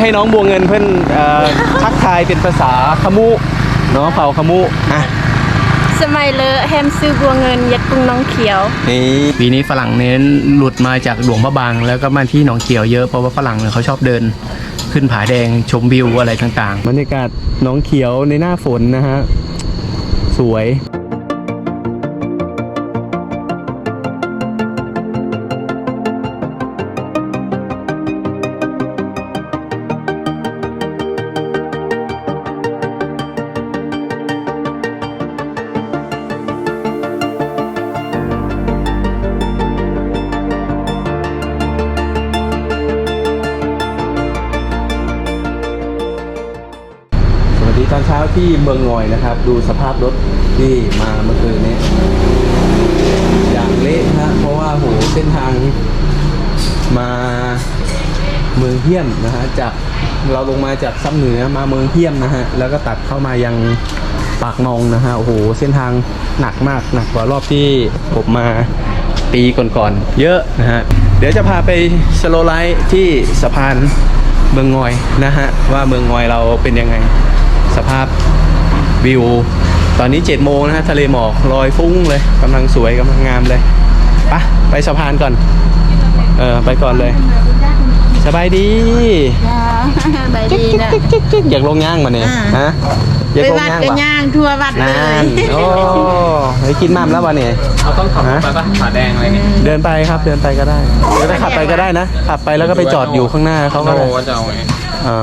ให้น้องบัวเงินเพื่อนเอ่อทักทายเป็นภาษาขมุเนาะเผ่าขมุอะสมัยเลอะแฮมซื้อบัวเงิน ยัดกรุงน้องเขียว นี่ปีนี้ฝรั่งเน้นหลุดมาจากหลวงพระบางแล้วก็มาที่หนองเขียวเยอะเพราะว่าฝรั่งเนี่ยเขาชอบเดิน ขึ้นผาแดงชมวิวอะไรต่างๆ บรรยากาศหนองเขียวในหน้าฝนนะฮะ สวย ดูสภาพรถที่มาเมื่อคืนนี้ อย่างเละฮะเพราะว่าโหเส้นทางมาเมืองเฮี้ยมนะฮะจากเราลงมาจากซับเหนือมาเมืองเฮี้ยมนะฮะแล้วก็ตัดเข้ามายังปากนองนะฮะโอ้โหเส้นทางหนักมากหนักกว่ารอบที่ผมมาปีก่อนๆเยอะนะฮะเดี๋ยวจะพาไปสโลไลท์ที่สะพานเมืองงอยนะฮะว่าเมืองงอยเราเป็นยังไงสภาพ วิว ตอนนี้7จ็ดโมงนะฮะทะเลหมอกลอยฟุ้งเลยกำลังสวยกำลังงามเลยไปะไปสะพานก่อน เออ ไปก่อนเลย สบายดีใบดีนะอยากลงย่างมาเนี่ยอ่าฮะอยากไปลงวัดย่างกันปะย่างทั่ววัดเลนานยโอ้เฮ้ยกินมั่มแล้ววะเนี่ยเราต้องขับรถไปปะผาแดงอะไรเนี่ยเดินไปครับ เดินไปก็ได้หรือถ้าขับไปก็ได้นะ ขับไปแล้วก็ไปจอดอยู่ข้างหน้าเขาก็โนได้ว่าจะเอาไงอ๋อ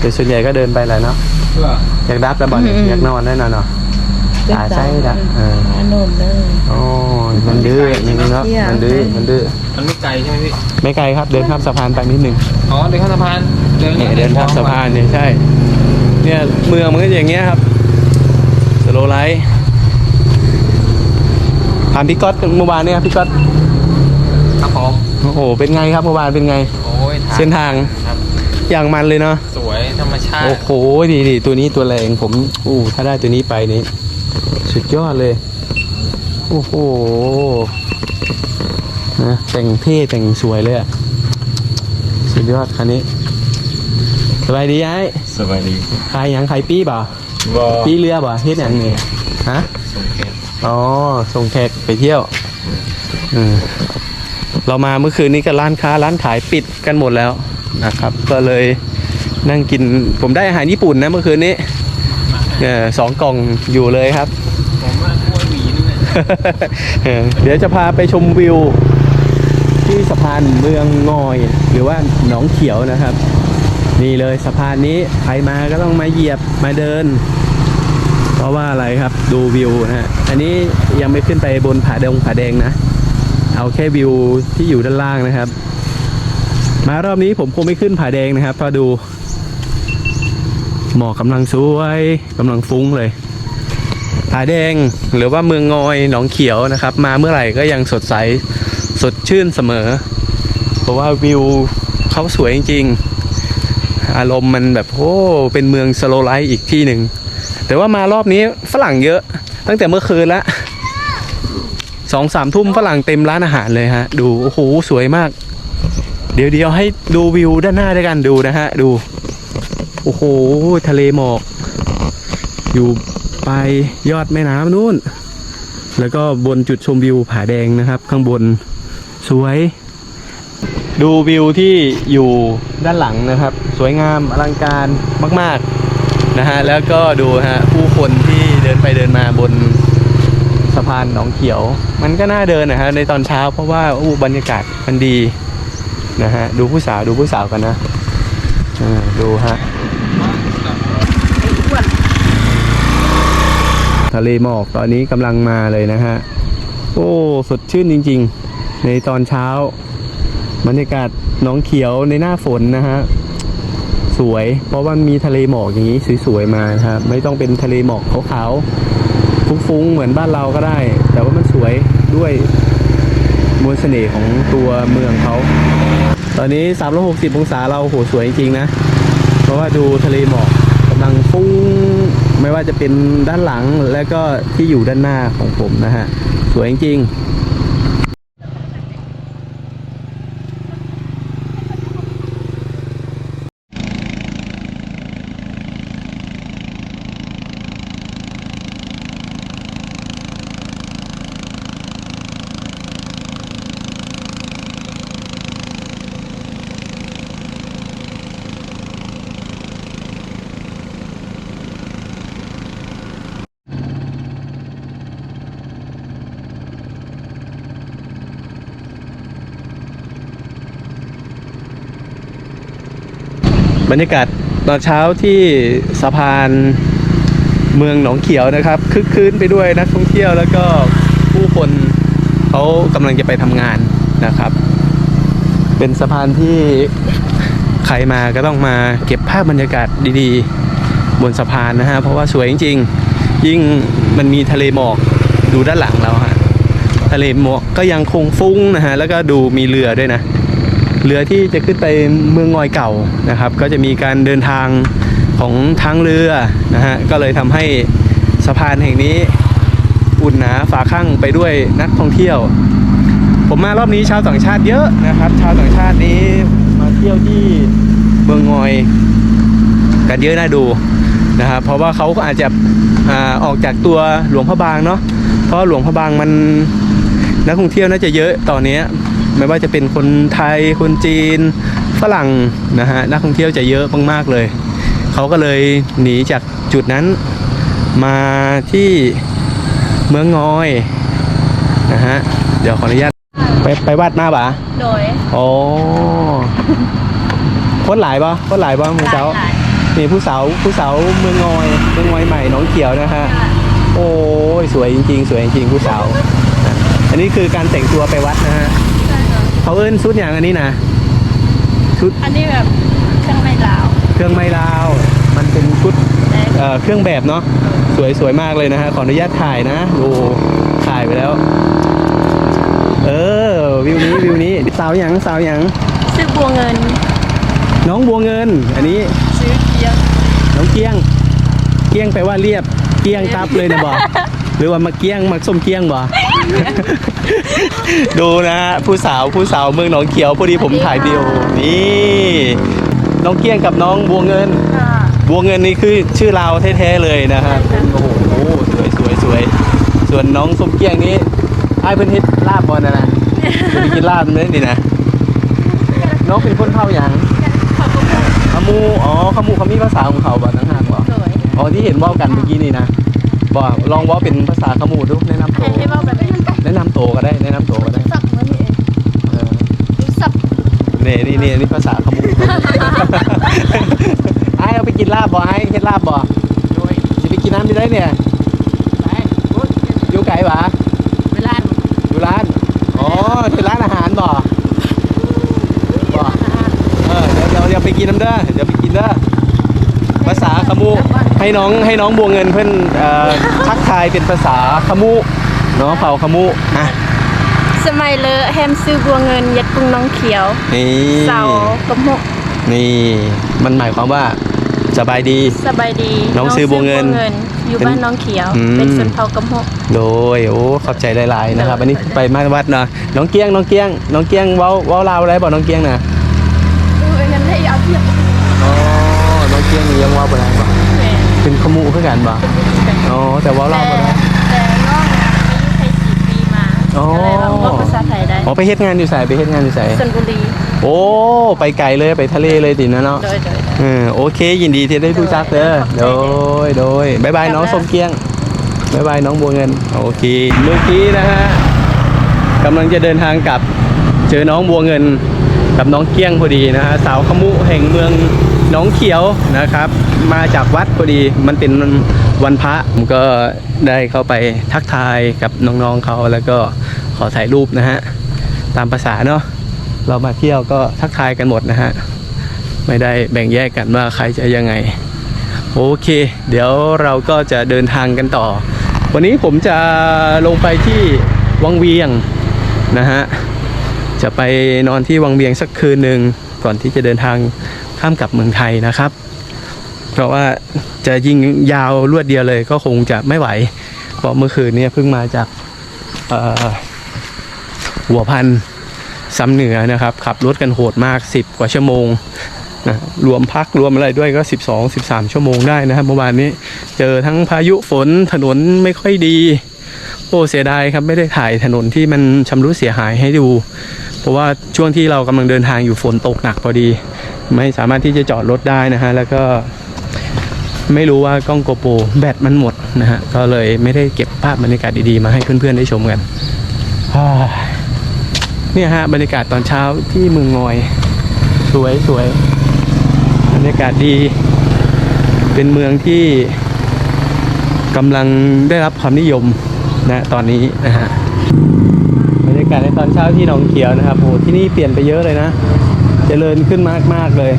แต่ส่วนใหญ่ก็เดินไปแหละเนาะเพื่ ออยากดับแล้วบ่เนี่ยอยากนอนแน่นอนเนาะตาใช่ละเออโน่นเลยอ๋อมันดื้ออย่างนี้เนาะมันดื้อมันดื้อมันไม่ไกลใช่ไหมพี่ ไม่ไกลครับเดินข้ามสะพานไปนิดหนึ่งอ๋อเดินข้ามสะพาน เดินเนี่ยเดินข้ามสะพานเนี่ยใช่ เนี่ยเมืองมันก็อย่างเงี้ยครับ สโลไลท์ถามพี่ก๊อตเมื่อวานเนี่ยพี่ก๊อตครับผมโอ้โหเป็นไงครับเมื่อวานเป็นไง โอ้ยเส้นทางครับอย่างมันเลยเนาะสวย ธรรมชาติโอ้โหดีดีตัวนี้ตัวแรงผมอู้ถ้าได้ตัวนี้ไปนี่สุดยอดเลย โอ้โหนะแต่งเท่แต่งสวยเลยอะสุดยอดคันนี้สบายดีไอ้สบายดีขายหยังขายปีเปล่าบอปีเรือเปล่าเฮ็ดหยังนี่ฮะสงเกตอ๋อส่งแขกไปเที่ยวอืมเรามาเมื่อคืนนี้ก็ร้านค้าร้านขายปิดกันหมดแล้วนะครับ ก็เลย นั่งกินผมได้อาหารญี่ปุ่นนะเมื่อคืนนี้เนี่ยสองกล่องอยู่เลยครับ ผมว่าถ้วหวีนี่เออเดี๋ยวจะพาไปชมวิว ที่สะพานเมืองงอย หรือว่าหนองเขียวนะครับ นี่เลยสะพานนี้ใครมาก็ต้องมาเหยียบมาเดิน เพราะว่าอะไรครับดูวิวนะฮะอันนี้ยังไม่ขึ้นไปบนผาแดงผาแดงนะ เอาแค่วิวที่อยู่ด้านล่างนะครับ มารอบนี้ผมคงไม่ขึ้นผาแดงนะครับเพราะดู หมอกกำลังสวยกำลังฟุ้งเลยผาแดงหรือว่าเมืองงอยหนองเขียวนะครับ มาเมื่อไหร่ก็ยังสดใสสดชื่นเสมอ เพราะว่าวิวเขาสวยจริงๆ อารมณ์มันแบบโอ้เป็นเมืองสโลไลท์อีกที่หนึ่งแต่ว่ามารอบนี้ฝรั่งเยอะ ตั้งแต่เมื่อคืนละสองสามทุ่มฝรั่งเต็มร้านอาหารเลยฮะ ดู โอ้โห สวยมาก เดี๋ยวเดี๋ยวให้ดูวิวด้านหน้าด้วยกันดูนะฮะ ดู โอ้โห ทะเลหมอก อยู่ไปยอดแม่น้ำนู่น แล้วก็บนจุดชมวิวผาแดงนะครับ ข้างบนสวย ดูวิวที่อยู่ด้านหลังนะครับ สวยงามอลังการมาก ๆ นะฮะ แล้วก็ดูฮะผู้คนที่เดินไปเดินมาบนสะพานหนองเขียว มันก็น่าเดินนะฮะในตอนเช้าเพราะว่าอู้บรรยากาศมันดีนะฮะ ดูผู้สาวดูผู้สาวกันนะอ่าดูฮะ ทะเลหมอกตอนนี้กำลังมาเลยนะฮะ โอ้สดชื่นจริง ๆ ในตอนเช้าบรรยากาศน้องเขียวในหน้าฝนนะฮะสวยเพราะว่ามีทะเลหมอกอย่างนี้สวยๆมาครับไม่ต้องเป็นทะเลหมอกขาวๆฟุ้งๆเหมือนบ้านเราก็ได้ แต่ว่ามันสวยด้วยมวลเสน่ห์ของตัวเมืองเขา ตอนนี้ 360 องศาเราโหสวยจริงๆนะ เพราะว่าดูทะเลหมอก กำลังฟุ้งไม่ว่าจะเป็นด้านหลังและก็ที่อยู่ด้านหน้าของผมนะฮะ สวยจริง บรรยากาศตอนเช้าที่สะพานเมืองหนองเขียวนะครับคึกคืนไปด้วยนักท่องเที่ยวแล้วก็ผู้คนเขากำลังจะไปทำงานนะครับ เป็นสะพานที่ใครมาก็ต้องมาเก็บภาพบรรยากาศดีๆ บนสะพานนะฮะเพราะว่าสวยจริงๆ ยิ่งมันมีทะเลหมอกดูด้านหลังเราฮะทะเลหมอกก็ยังคงฟุ้งนะฮะแล้วก็ดูมีเรือด้วยนะ เรือที่จะขึ้นไปเมืองงอยเก่านะครับ ก็จะมีการเดินทางของทางเรือนะฮะก็เลยทำให้สะพานแห่งนี้อุ่นหนาฝาข้างไปด้วยนักท่องเที่ยว ผมมารอบนี้ชาวต่างชาติเยอะนะครับ ชาวต่างชาตินี้มาเที่ยวที่เมืองงอยกันเยอะน่าดูนะครับเพราะว่าเขาก็อาจจะอออกจากตัวหลวงพระบางเนาะเพราะหลวงพระบางมันนักท่องเที่ยวน่าจะเยอะตอนเนี้ย ไม่ว่าจะเป็นคนไทยคนจีน ฝรั่งนะฮะนักท่องเที่ยวจะเยอะมากๆเลย เขาก็เลยหนีจากจุดนั้นมาที่เมืองงอยนะฮะเดี๋ยวขออนุญาตไปไปวัดมาบ่าโดยโอ้คนหลายปะคนหลายปะมือหลาเสายหลายนี่ผู้สาวผู้สาวเมืองงอยเมืองงอยใหม่หนองเขียวนะฮะโอ้ยสวยจริงๆ สวยจริงๆผู้สาวนะอันนี้คือการแต่งตัวไปวัดนะฮะ เขาเอิ้นชุดอย่างอันนี้นะชุดอันนี้แบบเครื่องไม่ลาว เครื่องไม้ลาว มันเป็นชุดแต่เอ่อเครื่องแบบเนาะสวยสวยมากเลยนะฮะขออนุญาตถ่ายนะดูถ่ายไปแล้ว เออวิวนี้วิวนี้สาวหยังสาวหยังซื้อบัวเงิน น้องบัวเงิน อันนี้ซื้อเกี๊ยวน้องเกี้ยง เกี้ยงแปลว่าเรียบเกี้ยงตับเลยนะบอหรือว่ามาเกี้ยงมาส้มเกี้ยงบอ ดูนะฮะผู้สาวผู้สาวเมืองหนองเขียวพอดีผมถ่ายวิดีโอนี่น้องเกี้ยงกับน้องบัวเงินค่ะบัวเงินนี่คือชื่อเราวแท้ๆเลยนะครับใช่ค่ะโอ้โหสวยสวยสวยส่วนน้องส้มเกี้ยงนี้ไอ้ายเพิ่นเฮ็ดลาบบอลนะนะเพิ่นกินลาบนั่นนี่นะน้องเป็นคนเท่าอย่างขอบคุณค่ะขมูอ๋อขมูเขามีภาษาของเขาบ่ทั้งห้างบ่โดยอ๋อที่เห็นเว่ากันเมื่อกี้นี่นะบอกลองเว่าเป็นภาษาขมูดูแนะนำโตให้ให้เว่าแบบนี้แนะนำโตก็ได้แนะนำโตก็ได้สับมันนี่เองเออรู้สับนี่นี่นี่นี่ภาษาขมูไอ้เอาไปกินลาบบ่ไอ้เฮ็ดลาบบ่โดยสิไปกินน้ำที่ได้เนี่ยไปพุทธอยู่ไกลปะเวลาอยู่ร้านอ๋อที่ร้านอาหารบ่บ่เออเดี๋ยวเดี๋ยวเดี๋ยวไปกินน้ำเด้อเดี๋ยวไปกินเด้อภาษาขมูให้น้องให้น้องบัวเงินเพื่อนเอ่อทักทายเป็นภาษาขมูเนาะเผ่าขมูอะสมัยเลอะแฮมซื้อบัวเงิน ยัดกรุงน้องเขียวนี่เสากระหมกนี่ มันหมายความว่าสบายดี สบายดีน้องซื้อบัวเงินอยู่บ้านน้องเขียว อืม เป็นสวนเผากระหมกโดยโอ้ขอบใจหลายๆนะครับอันนี้ไปมาวัดเนาะน้องเกี้ยงน้องเกี้ยงน้องเกี้ยงเว้าเว้าลาวอะไรบอกน้องเกี้ยงนะดูเงินให้เอาเทียบอ๋อน้องเกี้ยงนี่ยังเว้าบ่ได้บ่เป็นขมูคือกันบ่อ๋อแต่เว้าแต่ลาวบ่ได้ แต่น้องเนี่ยอายุไทยสี่ปีมา อ๋อ ก็เลยว่าพูดภาษาไทยได้อ๋อไปเฮ็ดงานอยู่ไสไปเฮ็ดงานอยู่ไสชลบุรีโอ้ ไปไกลเลยไปทะเลเลยตินะเนาะโดยโดย เออโอเค ยินดีที่ได้รู้จักเด้อโดยโดยบายบายน้องส้มเกี้ยงบายบายน้องบัวเงินโอเคเมื่อกี้นะฮะกำลังจะเดินทางกลับเจอน้องบัวเงินกับน้องเกี้ยงพอดีนะฮะสาวขมุแห่งเมืองหน้องเขียวนะครับ มาจากวัดพอดีมันเป็น วันพระผมก็ได้เข้าไปทักทายกับน้องๆเขาแล้วก็ขอถ่ายรูปนะฮะตามภาษาเนาะเรามาเที่ยวก็ทักทายกันหมดนะฮะไม่ได้แบ่งแยกกันว่าใครจะยังไง โอเค เดี๋ยวเราก็จะเดินทางกันต่อ วันนี้ผมจะลงไปที่วังเวียงนะฮะจะไปนอนที่วังเวียงสักคืนหนึ่งก่อนที่จะเดินทางข้ามกลับเมืองไทยนะครับ เพราะว่าจะยิงยาวรวดเดียวเลยก็คงจะไม่ไหว เพราะเมื่อคืนนี้เพิ่งมาจากหัวพันซ้ำเหนือนะครับ ขับรถกันโหดมาก 10 กว่าชั่วโมงนะรวมพักรวมอะไรด้วยก็ 12 13 ชั่วโมงได้นะครับเมื่อวานนี้เจอทั้งพายุฝนถนนไม่ค่อยดีโอ้เสียดายครับไม่ได้ถ่ายถนนที่มันชำรุดเสียหายให้ดู เพราะว่าช่วงที่เรากำลังเดินทางอยู่ฝนตกหนักพอดี ไม่สามารถที่จะจอดรถได้นะฮะแล้วก็ ไม่รู้ว่ากล้องโกโปรแบตมันหมดนะฮะ ก็เลยไม่ได้เก็บภาพบรรยากาศดีๆ มาให้เพื่อนๆได้ชมกันเนี่ยฮะบรรยากาศตอนเช้าที่เมืองงอย สวยสวยรยากาศดี เป็นเมืองที่กำลังได้รับความนิยมนะตอนนี้นะฮะบรรยากาศในตอนเช้าที่หนองเขียวนะครับโอ้ที่นี่เปลี่ยนไปเยอะเลยนะเจริญขึ้นมากๆเลย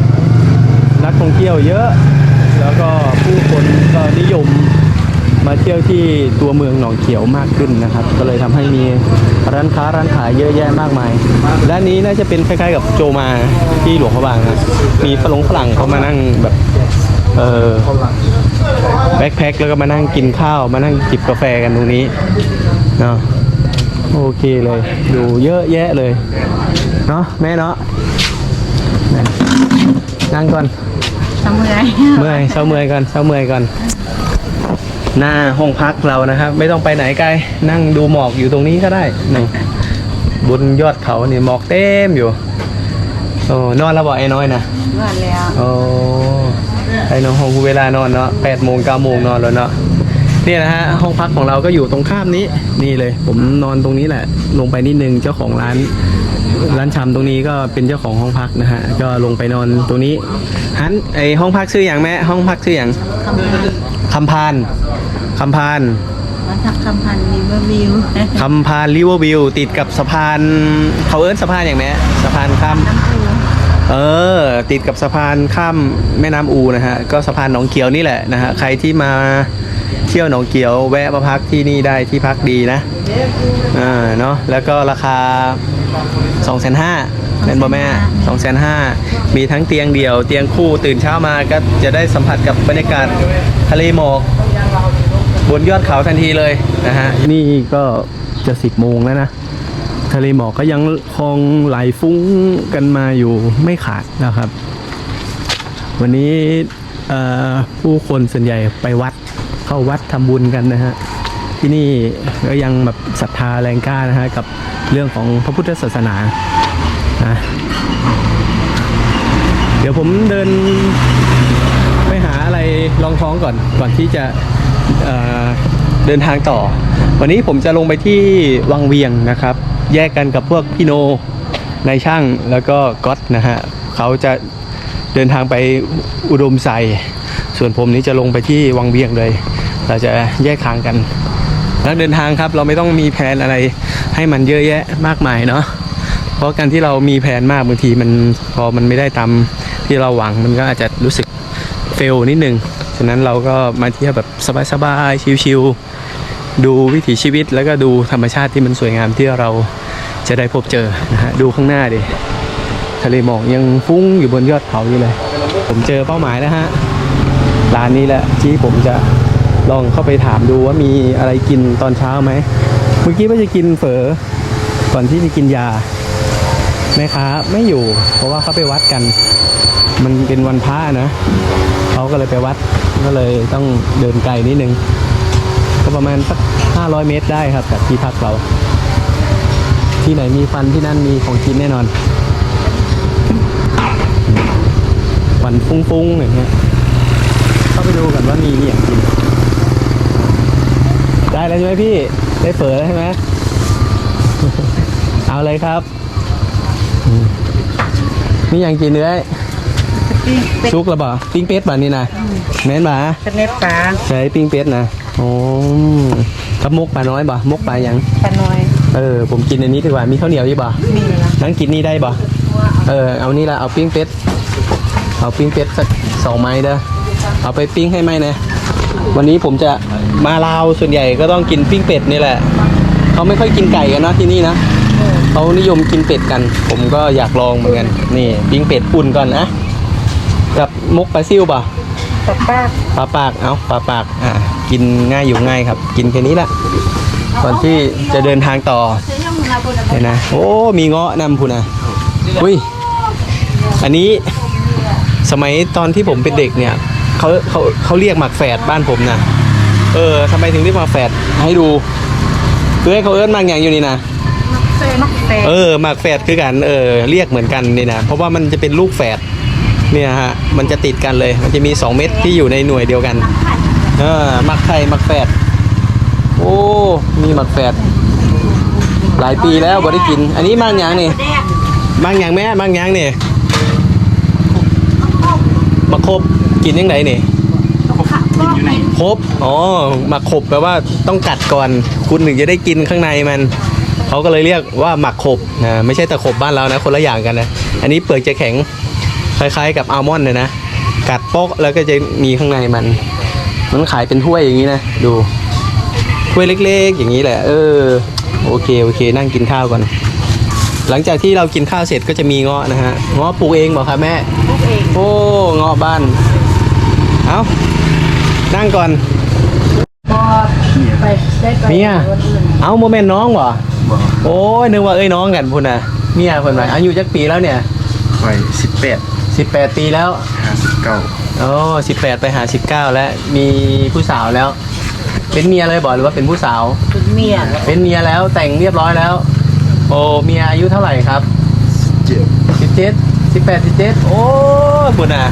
นักท่องเที่ยวเยอะ แล้วก็ผู้คนก็นิยมมาเที่ยวที่ตัวเมืองหนองเขียวมากขึ้นนะครับ ก็เลยทำให้มีร้านค้าร้านขายเยอะแยะมากมาย ด้านนี้น่าจะเป็นคล้ายๆกับโจมาที่หลวงพระบางนะมีฝรั่งฝรั่งเขามานั่งแบบเออแบ็คแพ็คแล้วก็มานั่งกินข้าวมานั่งจิบกาแฟกันตรงนี้เนาะโอเคเลยอยู่เยอะแยะเลยเนาะแม่เนาะนั่งก่อน ทำเมื่อยเมื่อยเช้าเมื่อยก่อนเช้าเมื่อยก่อน หน้าห้องพักเรานะครับ ไม่ต้องไปไหนไกล นั่งดูหมอกอยู่ตรงนี้ก็ได้นี่บนยอดเขานี่หมอกเต็มอยู่โอ้นอนแล้วบอกไอ้น้อยนะว่าแล้วโอ้ไอ้น้องห้องเวลานอนเนาะแปดโมงเก้าโมงนอนแล้วเนาะเนี่ยนะฮะห้องพักของเราก็อยู่ตรงข้ามนี้นี่เลย ผมนอนตรงนี้แหละ ลงไปนิดนึงเจ้าของร้าน ร้านชำตรงนี้ก็เป็นเจ้าของห้องพักนะฮะ ก็ลงไปนอนตรงนี้ฮันไอห้องพักชื่ออย่างแม่ห้องพักชื่ออย่างคำพันคำพานคำพานมันทักคำพันรีเวอร์วิวคำพานริเวอร์วิวติดกับสะพานเขาเอิ้นสะพานอย่างแม่สะพานข้ามน้ำปูเออ ติดกับสะพานข้ามแม่น้ำอูนะฮะ ก็สะพานหนองเขียวนี่แหละนะฮะ ใครที่มาเที่ยวหนองเขียวแวะมาพักที่นี่ได้ที่พักดีนะอ่าเนาะแล้วก็ราคา 2องแสนห้าเป็นบ่แม่สองแสนห้ามีทั้งเตียงเดี่ยว เตียงคู่ตื่นเช้ามาก็จะได้สัมผัสกับบรรยากาศทะเลหมอกบนยอดเขาทันทีเลยนะฮะ นี่ก็จะสิบโมงแล้วนะ ทะเลหมอกก็ยังคงไหลฟุ้งกันมาอยู่ไม่ขาดนะครับ วันนี้เอ่อผู้คนส่วนใหญ่ไปวัดเข้าวัดทำบุญกันนะฮะ ที่นี่ก็ยังแบบศรัทธาแรงกล้านะฮะกับเรื่องของพระพุทธศาสนานะเดี๋ยวผมเดินไปหาอะไรรองท้องก่อนก่อนที่จะเเดินทางต่อ วันนี้ผมจะลงไปที่วังเวียงนะครับ แยกกันกับพวกพี่โนนายช่างแล้วก็ก๊อตนะฮะเขาจะเดินทางไปอุดมใส่ส่วนผมนี้จะลงไปที่วังเวียงเลย เราจะแยกทางกัน นักเดินทางครับเราไม่ต้องมีแผนอะไรให้มันเยอะแยะมากมายเนาะเพราะการที่เรามีแผนมากบางทีมันพอมันไม่ได้ตามที่เราหวังมันก็อาจจะรู้สึกเฟลนิดนึงฉะนั้นเราก็มาเที่ยวแบบสบายๆชิลๆดูวิถีชีวิตแล้วก็ดูธรรมชาติที่มันสวยงามที่เราจะได้พบเจอนะฮะดูข้างหน้าดิทะเลหมอกยังฟุ้งอยู่บนยอดเขาอยู่เลย ผมเจอเป้าหมายแล้วฮะร้านนี้แหละที่ผมจะ ลองเข้าไปถามดูว่ามีอะไรกินตอนเช้าไหมเมื่อกี้ว่าจะกินเฝอก่อนที่จะกินยาแม่ค้าไม่อยู่ เพราะว่าเขาไปวัดกัน มันเป็นวันพระนะเขาก็เลยไปวัดก็เลยต้องเดินไกลนิดนึง ก็ประมาณสัก 500 เมตรได้ครับจากที่พักเรา ที่ไหนมีฟันที่นั่นมีของกินแน่นอนฟันฟุ้งๆอย่างเงี้ยเข้าไปดูกันว่ามีเนี่ยกิน ได้แล้วใช่ไหมพี่ ได้เฝอแล้วใช่ไหมเอาเลยครับอืมนี่ยังกินเนื้อซุกระบ่ปิ้งเป็ดบ่นี่นะแม่นบ่เป็นเล็บปลาใช้ปิ้งเป็ดนะโอ้กับมกปลาน้อยบ่มกปลายังปลาน้อยเออผมกินอันนี้ดีกว่ามีข้าวเหนียวยี่บ่มีละนั่งกินนี่ได้บ่เออเอานี่ละเอาปิ้งเป็ดเอาปิ้งเป็ดสักสองไม้เด้อเอาไปปิ้งให้ไหมนะ วันนี้ผมจะมาลาวส่วนใหญ่ก็ต้องกินปิ้งเป็ดนี่แหละ เขาไม่ค่อยกินไก่กันนะที่นี่นะเขานิยมกินเป็ดกัน ผมก็อยากลองเหมือนกันนี่ปิ้งเป็ดอุ่นก่อนนะกับมกปลาซิ่วป่ะปลาป้าปลาปากเอาปลาปากอะกินง่ายอยู่ง่ายครับ กินแค่นี้แหละก่อนที่จะเดินทางต่อเห็นนะโอ้มีเงาะนำพูนะอุ้ยอันนี้สมัยตอนที่ผมเป็นเด็กเนี่ย เขาเขาเขาเรียกหมักแฝดบ้านผมนะเออทำไมถึงเรียกหมักแฝดให้ดูคือให้เขาเอิ้นมากอย่างอยู่นี่นะเซมักเตะเออหมักแฝดคือกันเออเรียกเหมือนกันนี่นะเพราะว่ามันจะเป็นลูกแฝดเนี่ยฮะมันจะติดกันเลย มันจะมี 2 เม็ดที่อยู่ในหน่วยเดียวกัน เออหมักไข่หมักแฝดโอ้มีหมักแฝดหลายปีแล้วบ่ได้กิน อันนี้มากอย่างนี่แดงมากอย่างแม่มากอย่างนี่มะครบ กินยังไงนี่กินอยู่ไหนครบอ๋อหมักขบแปลว่าต้องกัดก่อน คุณถึงจะได้กินข้างในมัน เขาก็เลยเรียกว่าหมักขบนะไม่ใช่ตะขบบ้านเรานะ คนละอย่างกันนะ อันนี้เปลือกจะแข็งคล้ายๆ กับอัลมอนด์เลยนะ กัดโป๊กแล้วก็จะมีข้างในมัน มันขายเป็นถ้วยอย่างนี้นะ ดู ถ้วยเล็ก ๆ อย่างนี้แหละ เออ โอเค โอเค นั่งกินข้าวก่อน หลังจากที่เรากินข้าวเสร็จก็จะมีเงาะนะฮะ เงาะปลูกเองบอกครับแม่พวกเอง โอ้ เงาะบ้าน เอานั่งก่อนพอไปได้ไปเมียวันอื่นเอาโมเมนต์น้องบ่บอกโอ้ยนึกว่าเอ้ยน้องกันพุ่นน่ะเมียเพิ่นว่าอายุจักปีแล้วเนี่ยไปสิบแปด18ปีแล้วห้าสิบเก้าโอ้18ไปหา19แล้วมีผู้สาวแล้ว เป็นเมียเลยบ่หรือว่าเป็นผู้สาวเป็นเมียเป็นเมียแล้วแต่งเรียบร้อยแล้ว โอ้เมียอายุเท่าไหร่ครับเจ็ด17 18 17โอ้ยพุ่นน่ะ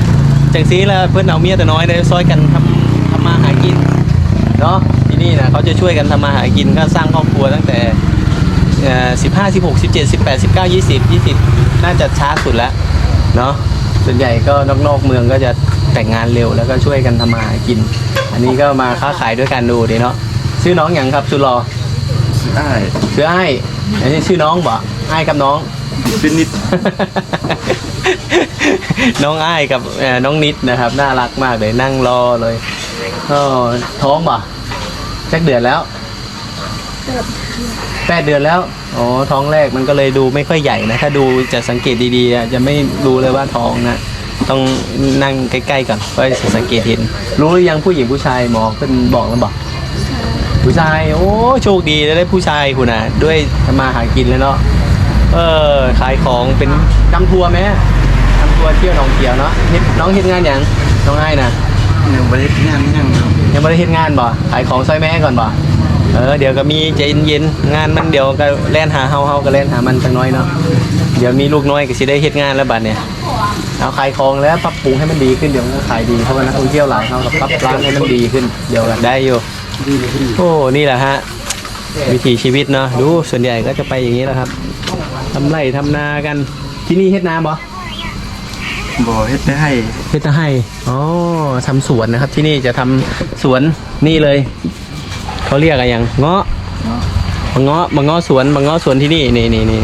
จังซีแล้วเพิ่นเอาเมียแต่น้อยได้ซอยกันทำทำมาหากินเนาะที่นี่นะเขาจะช่วยกันทำมาหากินก็สร้างครอบครัวตั้งแต่สิบห้าสิบหกสิบเจ็ดสิบแปดสิบเก้ายี่สิบยี่สิบน่าจะช้าสุดแล้วเนาะส่วนใหญ่ก็นอกๆเมืองก็จะแต่งงานเร็วแล้วก็ช่วยกันทำมาหากิน อันนี้ก็มาค้าขายด้วยกันดูดิเนาะชื่อน้องอย่างครับสุรอได้ชื่อไอ้ายอันนี้ชื่อน้องบ่ไอ้ายกับน้อง เป็นนิด น้องไอ้ายกับเอ่อน้องนิดนะครับ น่ารักมากเลยนั่งรอเลยก็ท้องบ่จักเดือนแล้วแปดเดือนแล้วอ๋อท้องแรกมันก็เลยดูไม่ค่อยใหญ่นะ ถ้าดูจะสังเกตดีๆอะจะไม่รู้เลยว่าท้องนะ ต้องนั่งใกล้ๆก่อนก็จะสังเกตเห็น รู้หรือยังผู้หญิงผู้ชายหมอเพิ่นบอกแล้วบอก ผู้ชาย โอ้ โชคดีได้ผู้ชายคุณน่ะด้วยทำมาหากินเลยเนาะ เออขายของเป็นนำทัวร์ไหมนำทัวร์เที่ยวหนองเขียวเนาะเฮ็ดน้องเฮ็ดงานอย่างน้องไอ้ายนะยังไม่ได้งานยังครับยังไม่ได้เฮ็ดงานบ่ขายของซอยแม่ก่อนบ่เออเดี๋ยวก็มีใจเย็นๆงานมันเดี๋ยวก็แล่นหาเฮาเฮาก็แล่นหามันจังน้อยเนาะเดี๋ยวมีลูกน้อยก็สิได้เฮ็ดงานแล้วบัดเนี่ยเอาขายของแล้วปรับปรุงให้มันดีขึ้นเดี๋ยวมันก็ขายดีเพราะว่านักท่องเที่ยวหลายเขาก็ปรับร้านให้มันดีขึ้นเดี๋ยวก็ได้อยู่โอ้นี่แหละฮะ วิถีชีวิตเนาะดูส่วนใหญ่ก็จะไปอย่างนี้แหละครับทำไร่ทำนากันที่นี่เฮ็ดนาบ่บอกเฮ็ดได้ให้เพชรให้อ๋อทำสวนนะครับ ที่นี่จะทำสวนนี่เลยเขาเรียกอะไรอย่างเงาะมะเงาะมะเงาะสวนมะเงาะสวนที่นี่นี่นี่นี่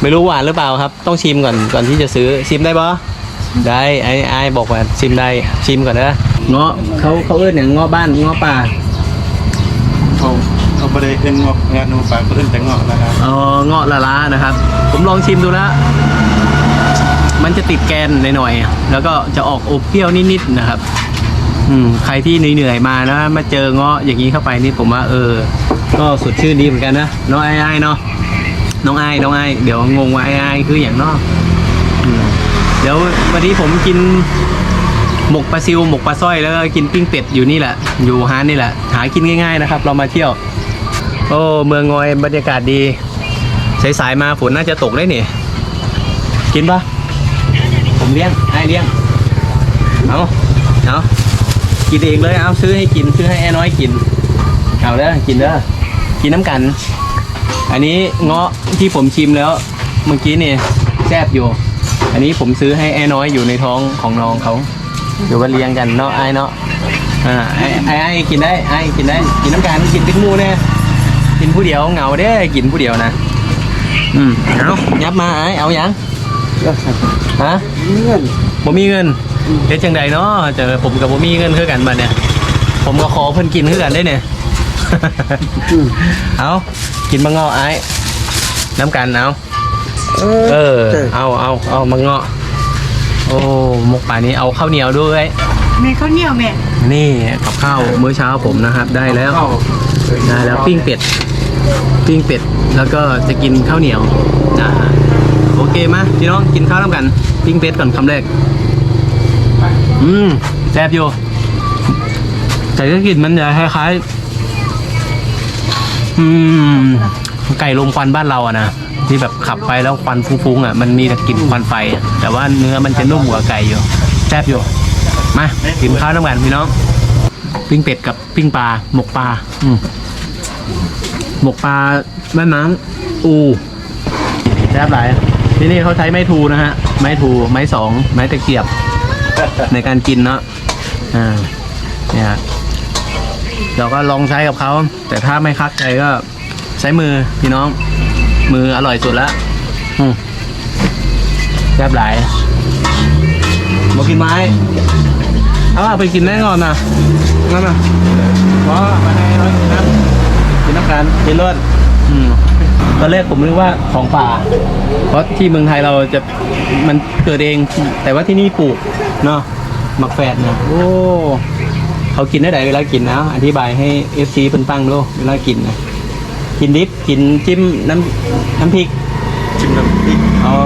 ไม่รู้หวานหรือเปล่าครับ ต้องชิมก่อนก่อนที่จะซื้อชิมได้ปะได้ไอ้ไอ้บอกว่าชิมได้ชิมก่อนนะเงาะเขาเขาเอิ้นอย่างเงาะบ้านเงาะป่าเขา เขาได้เอิ้นงอกงานนูปากเขาเอิ้นแต่งอกนะครับเออเงาะละล้านะครับ ผมลองชิมดูแล้วมันจะติดแกนหน่อยๆแล้วก็จะออกอมเปรี้ยวนิดๆนะครับ อืมใครที่เหนื่อยๆมานะ มาเจอเงาะอย่างนี้เข้าไปนี่ผมว่าเออ ก็สดชื่นดีเหมือนกันนะน้องไอ้ไอ้เนาะน้องไอ้น้องไอ้เดี๋ยวงงว่าไอ้ไอ้คืออย่างเนอกเดี๋ยววันนี้ผมกินหมกปลาซิวหมกปลาสร้อยแล้วก็กินปิ้งเป็ดอยู่นี่แหละ อยู่ฮานนี่แหละ หากินง่ายๆนะครับ เรามาเที่ยว โอ้เมืองงอยบรรยากาศดีสายๆมาฝนน่าจะตกได้นี่ กินปะผมเลี้ยงไอ้เลี้ยง เอาเอากินเองเลยเอาซื้อให้กินซื้อให้แอ้น้อยกินเอาเด้อกินเด้อกินน้ำกัน อันนี้เงาะที่ผมชิมแล้ว เมื่อกี้นี่แซ่บอยู่ อันนี้ผมซื้อให้แอ้น้อยอยู่ในท้องของน้องเขาเดี๋ยวมาเลี้ยงกันเนาะไอเนาะอ่าไอไอกินได้ไอกินได้ กินน้ำกันกินเป็นหมูเนี่ย กินผู้เดียวเหงาเด้กินผู้เดียวนะ อืมเอายับมาไอ้เอายังฮะเงินผมมีเงินเฮ็ดจังใดเนาะเจอผมกับผมมีเงินคือกันบัดเนี่ย ผมก็ขอเพิ่นกินคือกันได้เนี่ยเอากินมะเงาะไอ้น้ำกันเอาเออ เอาเอาเอามาเงาะโอ้หมกป่านี้เอาข้าวเหนียวด้วยแม่ข้าวเหนียวแม่นี่กับข้าวมื้อเช้าผมนะครับได้แล้วได้แล้วปิ้งเป็ดปิ้งเป็ดแล้วก็จะกินข้าวเหนียวอ่าโอเคมาพี่น้องกินข้าวน้ำกัน ปิ้งเป็ดก่อนคำแรก อืมแซ่บอยู่แต่ก็กลิ่นมันจะคล้ายๆอืมไก่ลมควันบ้านเราอะนะที่แบบขับไปแล้วควันฟุ้งๆอะมันมีแต่กลิ่นควันไฟ แต่ว่าเนื้อมันจะนุ่มกว่าไก่อยู่แซ่บอยู่ มากินข้าวน้ำกันพี่น้อง ปิ้งเป็ดกับปิ้งปลาหมกปลาอืมหมกปลาแม่น้ำอูแซ่บหลายที่นี่เขาใช้ไม้ทูนะฮะ ไม้ทูไม้สองไม้ตะเกียบ ในการกินเนาะอ่าเนี่ยเราก็ลองใช้กับเขา แต่ถ้าไม่คักใจก็ใช้มือพี่น้อง มืออร่อยสุดล้วอืมแซ่บหลายมากินไม้ เอาล่ะไปกินแน่นอนนะนั่นน่ะว้ามาให้เรากินน้ำกินน้ำกันกินรสอืมตอนแรกผมนึกว่าของป่า เพราะที่เมืองไทยเราจะมันเกิดเอง แต่ว่าที่นี่ปลูกเนาะหมักแฝดเนี่ยโอ้เขากินได้ไหนเวลากินนะอธิบายให้เอฟซีเพิ่นฟังดูเวลากินนะกินดิบกินจิ้มน้ำน้ำพริกจิ้มน้ำพริกอ๋อ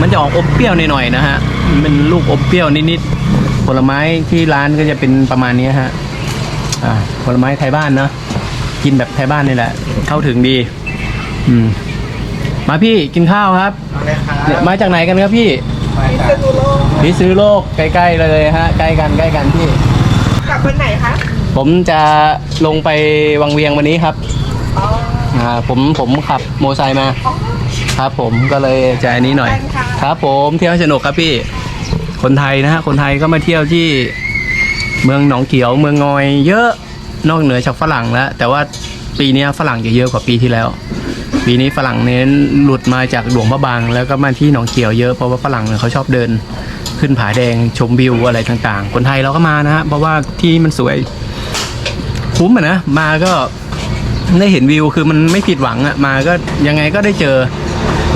มันจะออกอมเปรี้ยวหน่อยๆนะฮะมันเป็นลูกอมเปรี้ยวนิดๆผ ลไม้ที่ร้านก็จะเป็นประมาณนี้ฮะอ่าผลไม้ไทยบ้านเนาะกินแบบไทยบ้านนี่แหละ เข้าถึงดี อืม มาพี่กินข้าวครับเนี่ยมาจากไหนกันครับพี่พิษณุโลกใกล้ๆเลยฮะ ใกล้กันใกล้กันพี่ กลับวันไหนคะ ผมจะลงไปวังเวียงวันนี้ครับอ่าผมผมขับโมอไซค์มา ครับผมก็เลยจะอันนี้หน่อย ครับผมเที่ยวให้สนุกครับพี่ คนไทยนะฮะคนไทยก็มาเที่ยวที่เมืองหนองเขียวเมืองงอย เยอะนอกเหนือจากฝรั่งแล้ว แต่ว่าปีนี้ฝรั่งจะเยอะกว่าปีที่แล้ว ปีนี้ฝรั่งเน้นหลุดมาจากหลวงพระบาง แล้วก็มาที่หนองเขียวเยอะเพราะว่าฝรั่งเนี่ยเขาชอบเดิน ขึ้นผาแดงชมวิวอะไรต่างๆ คนไทยเราก็มานะฮะเพราะว่าที่มันสวยคุ้มอะนะมาก็ได้เห็นวิวคือมันไม่ผิดหวังอะมาก็ยังไงก็ได้เจอ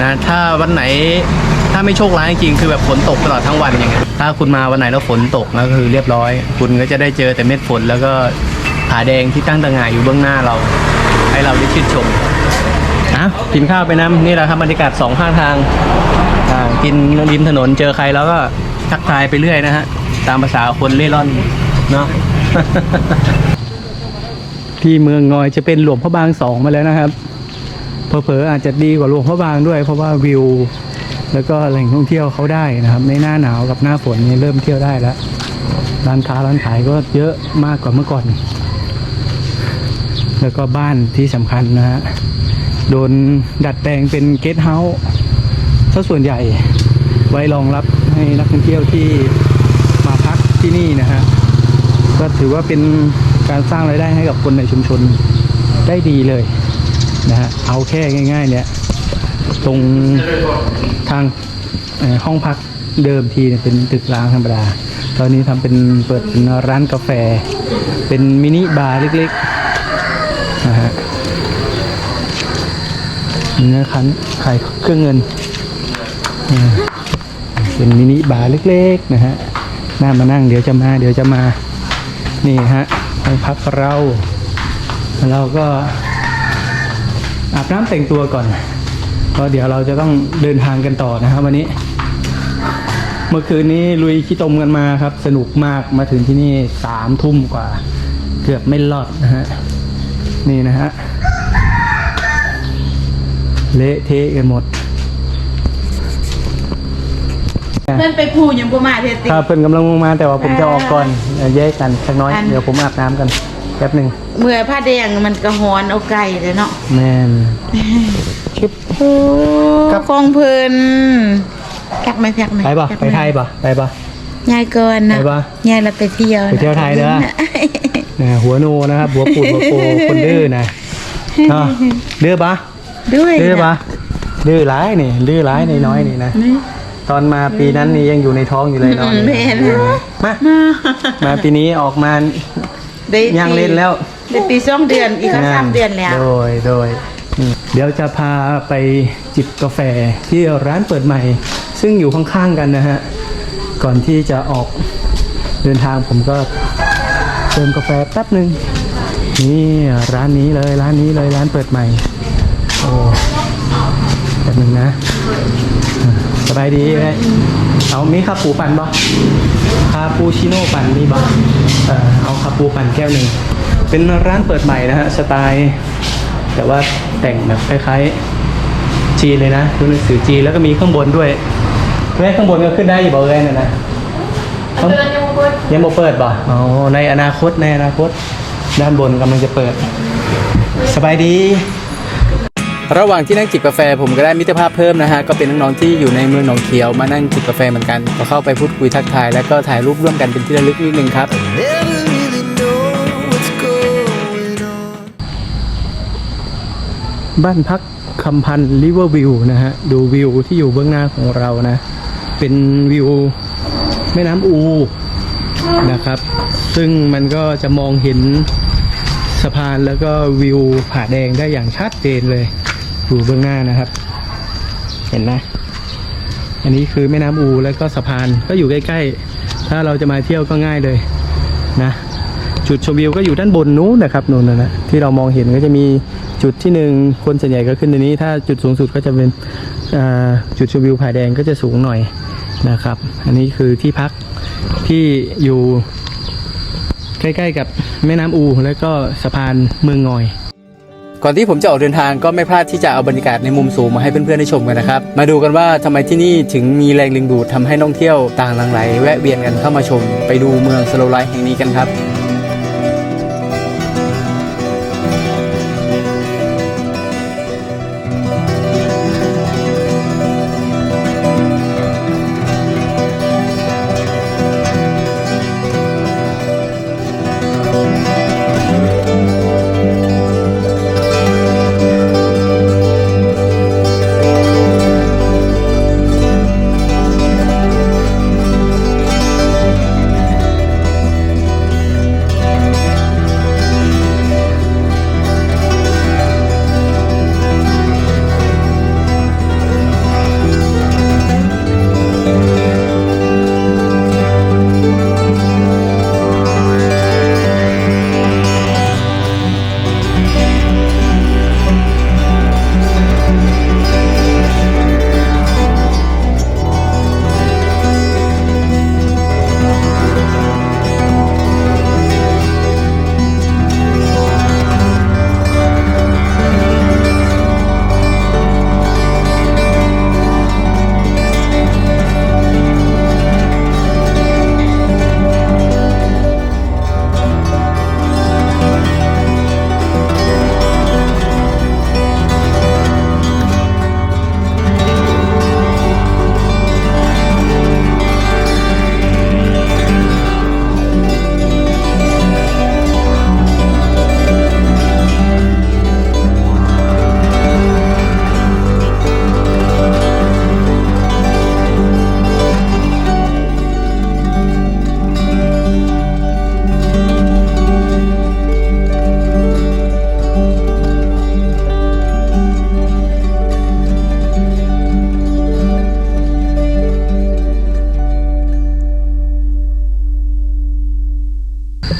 นะถ้าวันไหน ถ้าไม่โชคร้ายจริงๆคือแบบฝนตกตลอดทั้งวันอย่างเงี้ยถ้าคุณมาวันไหนแล้วฝนตกนะก็คือเรียบร้อย คุณก็จะได้เจอแต่เม็ดฝนแล้วก็ผาแดงที่ตั้งตระหง่ายอยู่เบื้องหน้าเรา ให้เราได้ชื่นชมอะกินข้าวไปน้ำนี่แหละครับบรรยากาศสองข้างทางกินริมถนนเจอใครแล้วก็ทักทายไปเรื่อยนะฮะตามภาษาคนเล่ร่อนเนาะที่เมืองงอยจะเป็นหลวงพระบางสองมาแล้วนะครับเผลอๆอาจจะดีกว่าหลวงพระบางด้วย เพราะว่าวิว แล้วก็แหล่งท่องเที่ยวเขาได้นะครับ ในหน้าหนาวกับหน้าฝนนี่เริ่มเที่ยวได้แล้วร้านค้าร้านขายก็เยอะมากกว่าเมื่อก่อน แล้วก็บ้านที่สำคัญนะฮะโดนดัดแปลงเป็นเกสต์เฮาส์ซะส่วนใหญ่ไว้รองรับให้นักท่องเที่ยวที่มาพักที่นี่นะฮะก็ถือว่าเป็นการสร้างรายได้ให้กับคนในชุมชนได้ดีเลยนะฮะเอาแค่ง่าย ๆ เนี่ย ตรงทางห้องพักเดิมทีเนี่ยเป็นตึกร้างธรรมดา ตอนนี้ทำเป็นเปิดเป็นร้านกาแฟ เป็นมินิบาร์เล็กๆนะฮะนี่นะคันขายเครื่องเงิน เป็นมินิบาร์เล็กๆนะฮะน่ามานั่งเดี๋ยวจะมาเดี๋ยวจะมา นี่ฮะห้องพักเรา เราก็อาบน้ำแต่งตัวก่อน เพราะเดี๋ยวเราจะต้องเดินทางกันต่อนะครับ วันนี้ เมื่อคืนนี้ลุยขี้ตมกันมาครับ สนุกมากมาถึงที่นี่สามทุ่มกว่า เกือบไม่รอดนะฮะนี่นะฮะเละเทะกันหมดเพื่อนไปพูยังบ่มาเทติครับเพิ่นกำลังลงมาแต่ว่าผมจะออกก่อนเดี๋ยวแยกกันสักน้อยอันเดี๋ยวผมอาบน้ำกันแป๊บหนึ่ง เมื่อผ้าแดงมันกระหอนเอาไก่เลยเนาะแม่นชิบโอ้กองเพลินแพ็กไหมแพ็กไหมไปป่ะแพ็กหไปมไทยป่ะไปป่ะยายก่อนนะไปปะยายเราไปเที่ยวนะไปเที่ยวไทยเด้อนะหัวโนนะครับ หัวปูดหัวโปคนดื้อนะเนาะดื้อปะด้วยดื้อปะนะดื้อร้ายนี่ดื้อร้ายในน้อยนี่นะนี่ตอนมาปีนั้นนี่ยังอยู่ในท้องอยู่เลยน้อยอืมแม่นมามาปีนี้ออกมาได้ยังเล่นแล้ว ได้ปีสองเดือนอีกก็สามเดือนแล้ว โดยโดยอืมเดี๋ยวจะพาไปจิบกาแฟที่ร้านเปิดใหม่ ซึ่งอยู่ข้างๆกันนะฮะ ก่อนที่จะออกเดินทางผมก็เติมกาแฟแป๊บหนึ่งนี่ร้านนี้เลยร้านนี้เลยร้านเปิดใหม่ โอ้แป๊บหนึ่งนะอ่าสบายดีไหมเอามีคาปูปั่นบ่คาปูชิโน่ปั่นมีบ่เออเอาคาปูปั่นแก้วหนึ่ง เป็นร้านเปิดใหม่นะฮะสไตล์แต่ว่าแต่งแบบคล้ายๆจีนเลยนะดูหนังสือจีนแล้วก็มีข้างบนด้วยแม่ข้างบนก็ขึ้นได้อยู่บ่เอ้ยนะนะข้างยังบ่เปิดบ่อ๋อในอนาคตในอนาคต ด้านบนกำลังจะเปิด สบายดี ระหว่างที่นั่งจิบกาแฟผมก็ได้มิตรภาพเพิ่มนะฮะก็เป็นน้องๆที่อยู่ในเมืองหนองเขียวมานั่งจิบกาแฟเหมือนกันก็เข้าไปพูดคุยทักทาย แล้วก็ถ่ายรูปร่วมกันเป็นที่ระลึกนิดนึงครับ บ้านพักคำพันธ์ริเวอร์วิวนะฮะ ดูวิวที่อยู่เบื้องหน้าของเรานะ เป็นวิวแม่น้ำอูนะครับ ซึ่งมันก็จะมองเห็นสะพานแล้วก็วิวผาแดงได้อย่างชัดเจนเลยอยู่เบื้องหน้านะครับ เห็นไหมอันนี้คือแม่น้ำอูแล้วก็สะพานก็อยู่ใกล้ๆ ถ้าเราจะมาเที่ยวก็ง่ายเลยนะ จุดชมวิวก็อยู่ด้านบนนู้นนะครับนู่นนะนะที่เรามองเห็นก็จะมี จุดที่หนึ่งคนส่วนใหญ่ก็ขึ้นตรงนี้ ถ้าจุดสูงสุดก็จะเป็นจุดชมวิวผาแดงก็จะสูงหน่อยนะครับ อันนี้คือที่พักที่อยู่ใกล้ๆกับแม่น้ำอู แล้วก็สะพานเมืองงอย ก่อนที่ผมจะออกเดินทางก็ไม่พลาดที่จะเอาบรรยากาศในมุมสูงมาให้เพื่อนๆได้ชมกันนะครับ มาดูกันว่าทำไมที่นี่ถึงมีแรงดึงดูดทำให้นักท่องเที่ยวต่างหลั่งไหล แวะเวียนกันเข้ามาชม ไปดูเมืองสโลไลท์แห่งนี้กันครับ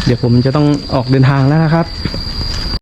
เดี๋ยวผมจะต้องออกเดินทางแล้วนะครับ